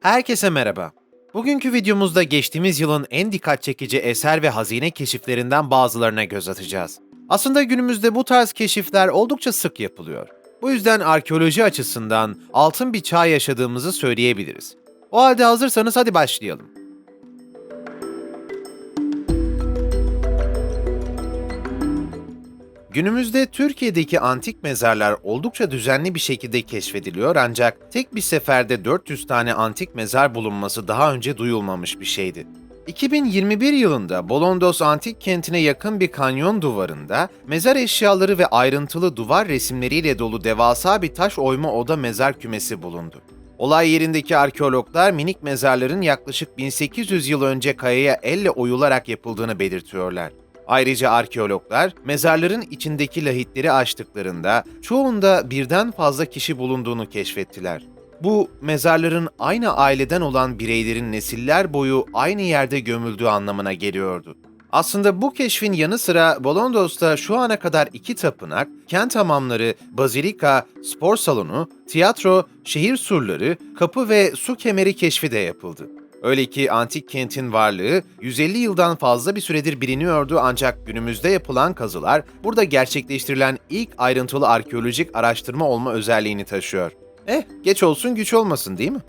Herkese merhaba. Bugünkü videomuzda geçtiğimiz yılın en dikkat çekici eser ve hazine keşiflerinden bazılarına göz atacağız. Aslında günümüzde bu tarz keşifler oldukça sık yapılıyor. Bu yüzden arkeoloji açısından altın bir çağ yaşadığımızı söyleyebiliriz. O halde hazırsanız hadi başlayalım. Günümüzde Türkiye'deki antik mezarlar oldukça düzenli bir şekilde keşfediliyor ancak tek bir seferde 400 tane antik mezar bulunması daha önce duyulmamış bir şeydi. 2021 yılında Bolondos antik kentine yakın bir kanyon duvarında mezar eşyaları ve ayrıntılı duvar resimleriyle dolu devasa bir taş oyma oda mezar kümesi bulundu. Olay yerindeki arkeologlar minik mezarların yaklaşık 1800 yıl önce kayaya elle oyularak yapıldığını belirtiyorlar. Ayrıca arkeologlar mezarların içindeki lahitleri açtıklarında çoğunda birden fazla kişi bulunduğunu keşfettiler. Bu mezarların aynı aileden olan bireylerin nesiller boyu aynı yerde gömüldüğü anlamına geliyordu. Aslında bu keşfin yanı sıra Bolondos'ta şu ana kadar iki tapınak, kent hamamları, bazilika, spor salonu, tiyatro, şehir surları, kapı ve su kemeri keşfi de yapıldı. Öyle ki antik kentin varlığı 150 yıldan fazla bir süredir biliniyordu ancak günümüzde yapılan kazılar burada gerçekleştirilen ilk ayrıntılı arkeolojik araştırma olma özelliğini taşıyor. Eh, geç olsun güç olmasın değil mi?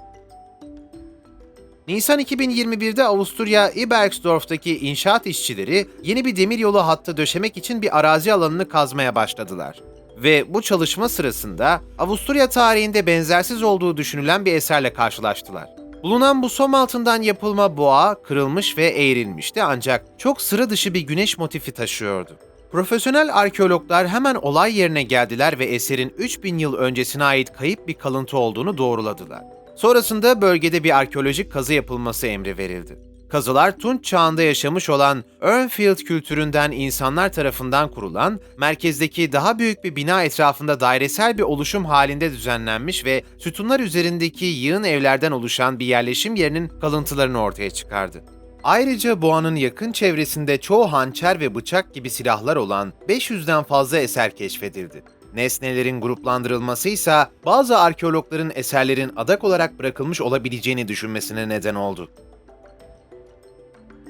Nisan 2021'de Avusturya Ibergsdorf'taki inşaat işçileri yeni bir demiryolu hattı döşemek için bir arazi alanını kazmaya başladılar. Ve bu çalışma sırasında Avusturya tarihinde benzersiz olduğu düşünülen bir eserle karşılaştılar. Bulunan bu som altından yapılma boğa kırılmış ve eğrilmişti ancak çok sıra dışı bir güneş motifi taşıyordu. Profesyonel arkeologlar hemen olay yerine geldiler ve eserin 3000 yıl öncesine ait kayıp bir kalıntı olduğunu doğruladılar. Sonrasında bölgede bir arkeolojik kazı yapılması emri verildi. Kazılar Tunç çağında yaşamış olan Urnfield kültüründen insanlar tarafından kurulan, merkezdeki daha büyük bir bina etrafında dairesel bir oluşum halinde düzenlenmiş ve sütunlar üzerindeki yığın evlerden oluşan bir yerleşim yerinin kalıntılarını ortaya çıkardı. Ayrıca boğanın yakın çevresinde çoğu hançer ve bıçak gibi silahlar olan 500'den fazla eser keşfedildi. Nesnelerin gruplandırılması ise bazı arkeologların eserlerin adak olarak bırakılmış olabileceğini düşünmesine neden oldu.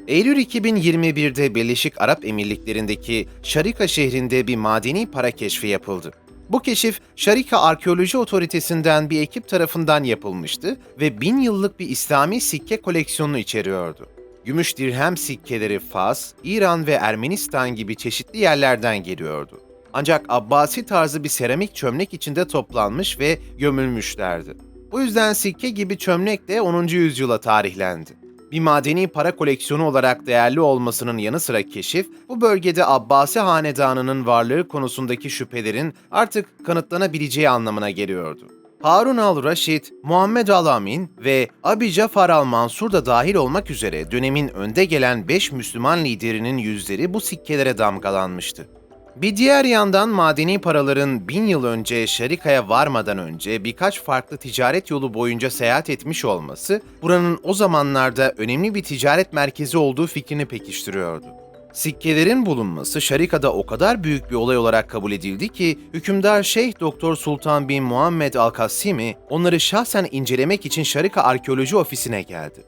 Eylül 2021'de Birleşik Arap Emirlikleri'ndeki Şarika şehrinde bir madeni para keşfi yapıldı. Bu keşif Şarika Arkeoloji Otoritesi'nden bir ekip tarafından yapılmıştı ve bin yıllık bir İslami sikke koleksiyonunu içeriyordu. Gümüş dirhem sikkeleri Fas, İran ve Ermenistan gibi çeşitli yerlerden geliyordu. Ancak Abbasi tarzı bir seramik çömlek içinde toplanmış ve gömülmüşlerdi. Bu yüzden sikke gibi çömlek de 10. yüzyıla tarihlendi. Bir madeni para koleksiyonu olarak değerli olmasının yanı sıra keşif, bu bölgede Abbasi hanedanının varlığı konusundaki şüphelerin artık kanıtlanabileceği anlamına geliyordu. Harun al-Raşid, Muhammed al-Amin ve Abi Cafar al-Mansur da dahil olmak üzere dönemin önde gelen 5 Müslüman liderinin yüzleri bu sikkelere damgalanmıştı. Bir diğer yandan madeni paraların bin yıl önce Şarika'ya varmadan önce birkaç farklı ticaret yolu boyunca seyahat etmiş olması, buranın o zamanlarda önemli bir ticaret merkezi olduğu fikrini pekiştiriyordu. Sikkelerin bulunması Şarika'da o kadar büyük bir olay olarak kabul edildi ki hükümdar Şeyh Doktor Sultan bin Muhammed Al-Kasimi onları şahsen incelemek için Şarika Arkeoloji Ofisi'ne geldi.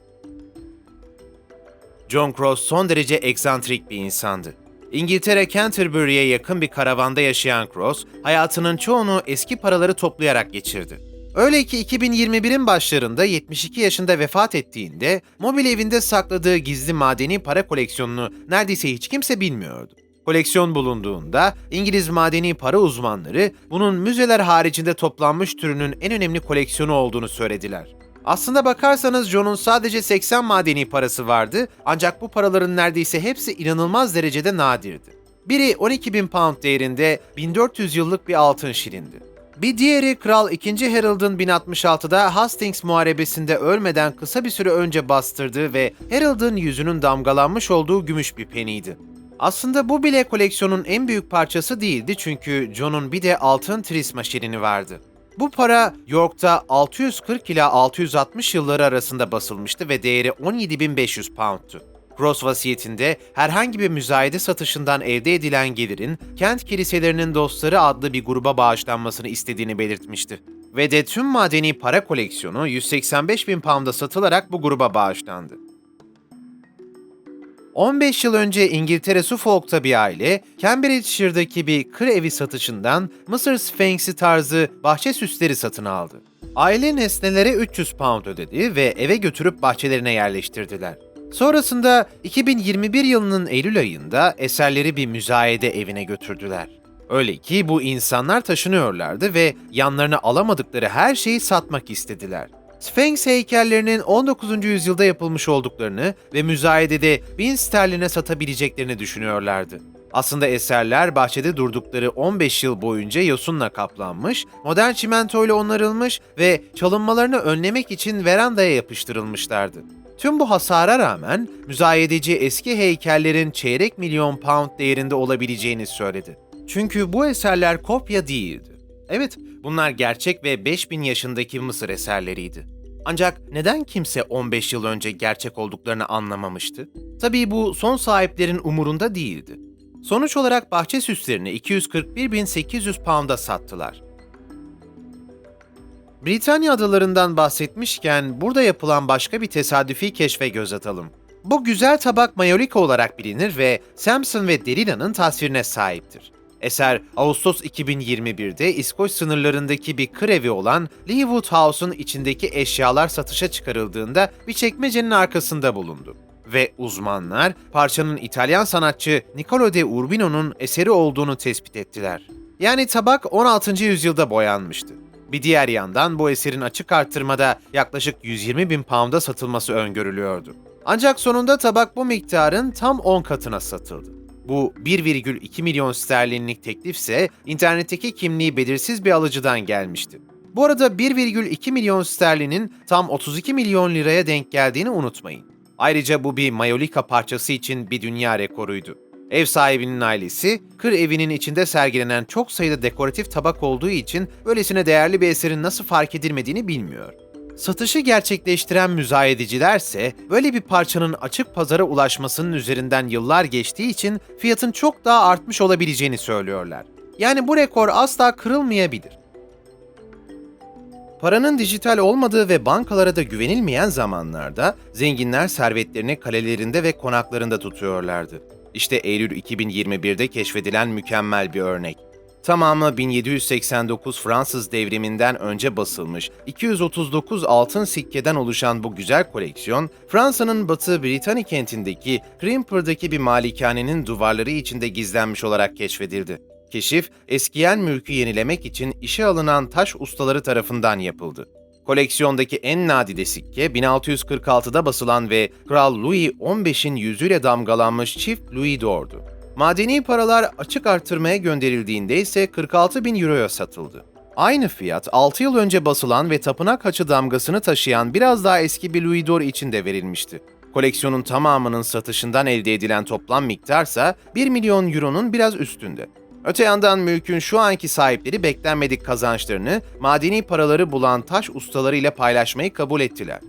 John Cross son derece eksantrik bir insandı. İngiltere Canterbury'ye yakın bir karavanda yaşayan Cross, hayatının çoğunu eski paraları toplayarak geçirdi. Öyle ki 2021'in başlarında 72 yaşında vefat ettiğinde mobil evinde sakladığı gizli madeni para koleksiyonunu neredeyse hiç kimse bilmiyordu. Koleksiyon bulunduğunda İngiliz madeni para uzmanları bunun müzeler haricinde toplanmış türünün en önemli koleksiyonu olduğunu söylediler. Aslında bakarsanız John'un sadece 80 madeni parası vardı ancak bu paraların neredeyse hepsi inanılmaz derecede nadirdi. Biri 12 bin pound değerinde 1400 yıllık bir altın şilindi. Bir diğeri Kral 2. Harold'un 1066'da Hastings Muharebesi'nde ölmeden kısa bir süre önce bastırdığı ve Harold'un yüzünün damgalanmış olduğu gümüş bir peniydi. Aslında bu bile koleksiyonun en büyük parçası değildi çünkü John'un bir de altın trisma şirini vardı. Bu para York'ta 640 ila 660 yılları arasında basılmıştı ve değeri 17.500 pound'tu. Cross vasiyetinde herhangi bir müzayede satışından elde edilen gelirin kent kiliselerinin dostları adlı bir gruba bağışlanmasını istediğini belirtmişti. Ve de tüm madeni para koleksiyonu 185 bin pound'a satılarak bu gruba bağışlandı. 15 yıl önce İngiltere Suffolk'ta bir aile, Cambridgeshire'daki bir kır evi satışından Mısır Sphinx'i tarzı bahçe süsleri satın aldı. Aile nesnelere 300 pound ödedi ve eve götürüp bahçelerine yerleştirdiler. Sonrasında 2021 yılının Eylül ayında eserleri bir müzayede evine götürdüler. Öyle ki bu insanlar taşınıyorlardı ve yanlarına alamadıkları her şeyi satmak istediler. Sphinx heykellerinin 19. yüzyılda yapılmış olduklarını ve müzayedede 1000 sterline satabileceklerini düşünüyorlardı. Aslında eserler bahçede durdukları 15 yıl boyunca yosunla kaplanmış, modern çimentoyla onarılmış ve çalınmalarını önlemek için verandaya yapıştırılmışlardı. Tüm bu hasara rağmen müzayedeci eski heykellerin çeyrek milyon pound değerinde olabileceğini söyledi. Çünkü bu eserler kopya değildi. Evet, bunlar gerçek ve 5000 yaşındaki Mısır eserleriydi. Ancak neden kimse 15 yıl önce gerçek olduklarını anlamamıştı? Tabii bu son sahiplerin umurunda değildi. Sonuç olarak bahçe süslerini 241.800 pound'a sattılar. Britanya adalarından bahsetmişken burada yapılan başka bir tesadüfi keşfe göz atalım. Bu güzel tabak mayolika olarak bilinir ve Samson ve Delila'nın tasvirine sahiptir. Eser Ağustos 2021'de İskoç sınırlarındaki bir kır evi olan Leewood House'un içindeki eşyalar satışa çıkarıldığında bir çekmecenin arkasında bulundu. Ve uzmanlar parçanın İtalyan sanatçı Niccolo de Urbino'nun eseri olduğunu tespit ettiler. Yani tabak 16. yüzyılda boyanmıştı. Bir diğer yandan bu eserin açık arttırmada yaklaşık 120 bin pound'a satılması öngörülüyordu. Ancak sonunda tabak bu miktarın tam 10 katına satıldı. Bu 1,2 milyon sterlinlik teklifse internetteki kimliği belirsiz bir alıcıdan gelmişti. Bu arada 1,2 milyon sterlinin tam 32 milyon liraya denk geldiğini unutmayın. Ayrıca bu bir mayolika parçası için bir dünya rekoruydu. Ev sahibinin ailesi, kır evinin içinde sergilenen çok sayıda dekoratif tabak olduğu için böylesine değerli bir eserin nasıl fark edilmediğini bilmiyor. Satışı gerçekleştiren müzayedecilerse böyle bir parçanın açık pazara ulaşmasının üzerinden yıllar geçtiği için fiyatın çok daha artmış olabileceğini söylüyorlar. Yani bu rekor asla kırılmayabilir. Paranın dijital olmadığı ve bankalara da güvenilmeyen zamanlarda zenginler servetlerini kalelerinde ve konaklarında tutuyorlardı. İşte Eylül 2021'de keşfedilen mükemmel bir örnek. Tamamı 1789 Fransız devriminden önce basılmış 239 altın sikkeden oluşan bu güzel koleksiyon, Fransa'nın Batı Britanya kentindeki Crimper'daki bir malikanenin duvarları içinde gizlenmiş olarak keşfedildi. Keşif, eskiyen mülkü yenilemek için işe alınan taş ustaları tarafından yapıldı. Koleksiyondaki en nadide sikke 1646'da basılan ve Kral Louis XV'in yüzüyle damgalanmış çift Louis d'Or'du. Madeni paralar açık arttırmaya gönderildiğinde ise 46 bin euroya satıldı. Aynı fiyat 6 yıl önce basılan ve tapınak haçı damgasını taşıyan biraz daha eski bir Louis d'Or için de verilmişti. Koleksiyonun tamamının satışından elde edilen toplam miktarsa 1 milyon euronun biraz üstünde. Öte yandan mülkün şu anki sahipleri beklenmedik kazançlarını madeni paraları bulan taş ustalarıyla paylaşmayı kabul ettiler.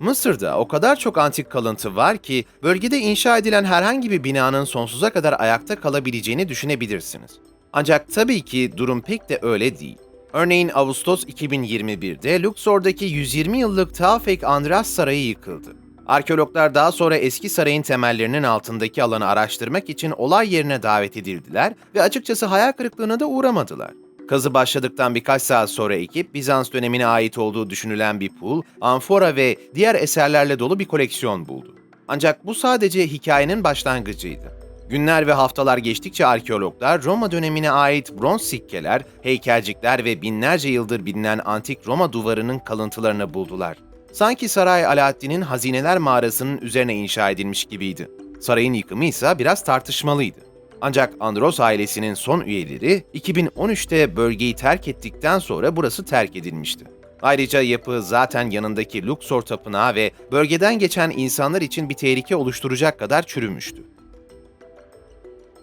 Mısır'da o kadar çok antik kalıntı var ki bölgede inşa edilen herhangi bir binanın sonsuza kadar ayakta kalabileceğini düşünebilirsiniz. Ancak tabii ki durum pek de öyle değil. Örneğin Ağustos 2021'de Luxor'daki 120 yıllık Taufik Andras Sarayı yıkıldı. Arkeologlar daha sonra eski sarayın temellerinin altındaki alanı araştırmak için olay yerine davet edildiler ve açıkçası hayal kırıklığına da uğramadılar. Kazı başladıktan birkaç saat sonra ekip Bizans dönemine ait olduğu düşünülen bir pul, amfora ve diğer eserlerle dolu bir koleksiyon buldu. Ancak bu sadece hikayenin başlangıcıydı. Günler ve haftalar geçtikçe arkeologlar Roma dönemine ait bronz sikkeler, heykelcikler ve binlerce yıldır bilinen antik Roma duvarının kalıntılarını buldular. Sanki saray Alaaddin'in hazineler mağarasının üzerine inşa edilmiş gibiydi. Sarayın yıkımı ise biraz tartışmalıydı. Ancak Andros ailesinin son üyeleri 2013'te bölgeyi terk ettikten sonra burası terk edilmişti. Ayrıca yapı zaten yanındaki Luxor tapınağı ve bölgeden geçen insanlar için bir tehlike oluşturacak kadar çürümüştü.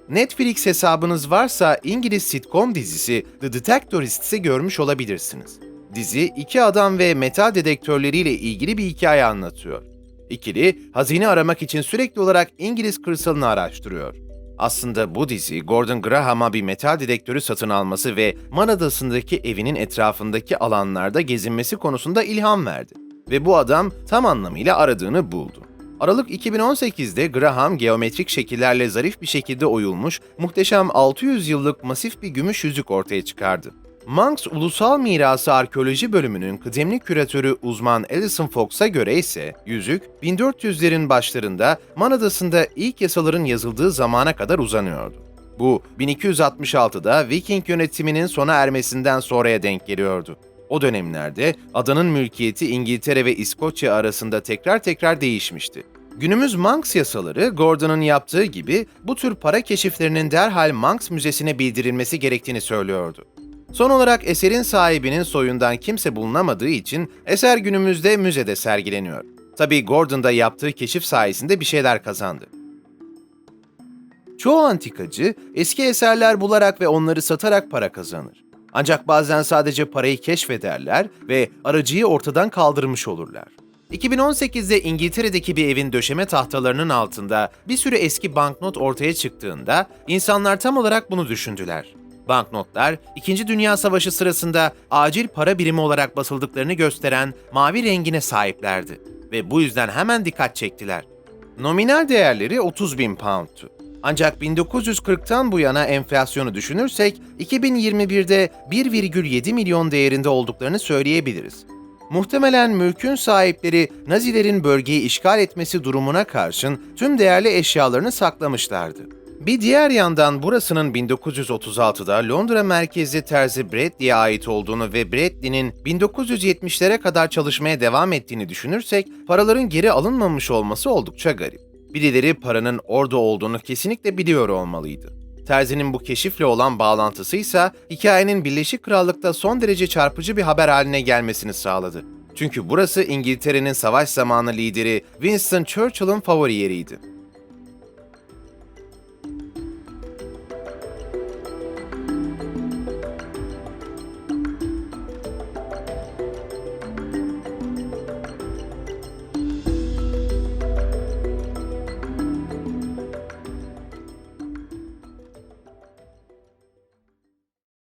Netflix hesabınız varsa İngiliz sitcom dizisi The Detectorist'i görmüş olabilirsiniz. Dizi iki adam ve metal dedektörleriyle ilgili bir hikaye anlatıyor. İkili, hazine aramak için sürekli olarak İngiliz kırsalını araştırıyor. Aslında bu dizi Gordon Graham'a bir metal dedektörü satın alması ve Man Adası'ndaki evinin etrafındaki alanlarda gezinmesi konusunda ilham verdi. Ve bu adam tam anlamıyla aradığını buldu. Aralık 2018'de Graham geometrik şekillerle zarif bir şekilde oyulmuş, muhteşem 600 yıllık masif bir gümüş yüzük ortaya çıkardı. Manx Ulusal Mirası Arkeoloji Bölümünün kıdemli küratörü uzman Alison Fox'a göre ise yüzük 1400'lerin başlarında Man Adası'nda ilk yasaların yazıldığı zamana kadar uzanıyordu. Bu 1266'da Viking yönetiminin sona ermesinden sonraya denk geliyordu. O dönemlerde adanın mülkiyeti İngiltere ve İskoçya arasında tekrar tekrar değişmişti. Günümüz Manx yasaları Gordon'un yaptığı gibi bu tür para keşiflerinin derhal Manx Müzesi'ne bildirilmesi gerektiğini söylüyordu. Son olarak eserin sahibinin soyundan kimse bulunamadığı için eser günümüzde müzede sergileniyor. Tabii Gordon da yaptığı keşif sayesinde bir şeyler kazandı. Çoğu antikacı eski eserler bularak ve onları satarak para kazanır. Ancak bazen sadece parayı keşfederler ve aracıyı ortadan kaldırmış olurlar. 2018'de İngiltere'deki bir evin döşeme tahtalarının altında bir sürü eski banknot ortaya çıktığında insanlar tam olarak bunu düşündüler. Banknotlar, İkinci Dünya Savaşı sırasında acil para birimi olarak basıldıklarını gösteren mavi rengine sahiplerdi ve bu yüzden hemen dikkat çektiler. Nominal değerleri 30 bin pound'tu. Ancak 1940'tan bu yana enflasyonu düşünürsek 2021'de 1,7 milyon değerinde olduklarını söyleyebiliriz. Muhtemelen mülkün sahipleri Nazilerin bölgeyi işgal etmesi durumuna karşın tüm değerli eşyalarını saklamışlardı. Bir diğer yandan burasının 1936'da Londra merkezli terzi Bradley'e ait olduğunu ve Bradley'nin 1970'lere kadar çalışmaya devam ettiğini düşünürsek paraların geri alınmamış olması oldukça garip. Birileri paranın orada olduğunu kesinlikle biliyor olmalıydı. Terzinin bu keşifle olan bağlantısı ise hikayenin Birleşik Krallık'ta son derece çarpıcı bir haber haline gelmesini sağladı. Çünkü burası İngiltere'nin savaş zamanı lideri Winston Churchill'ın favori yeriydi.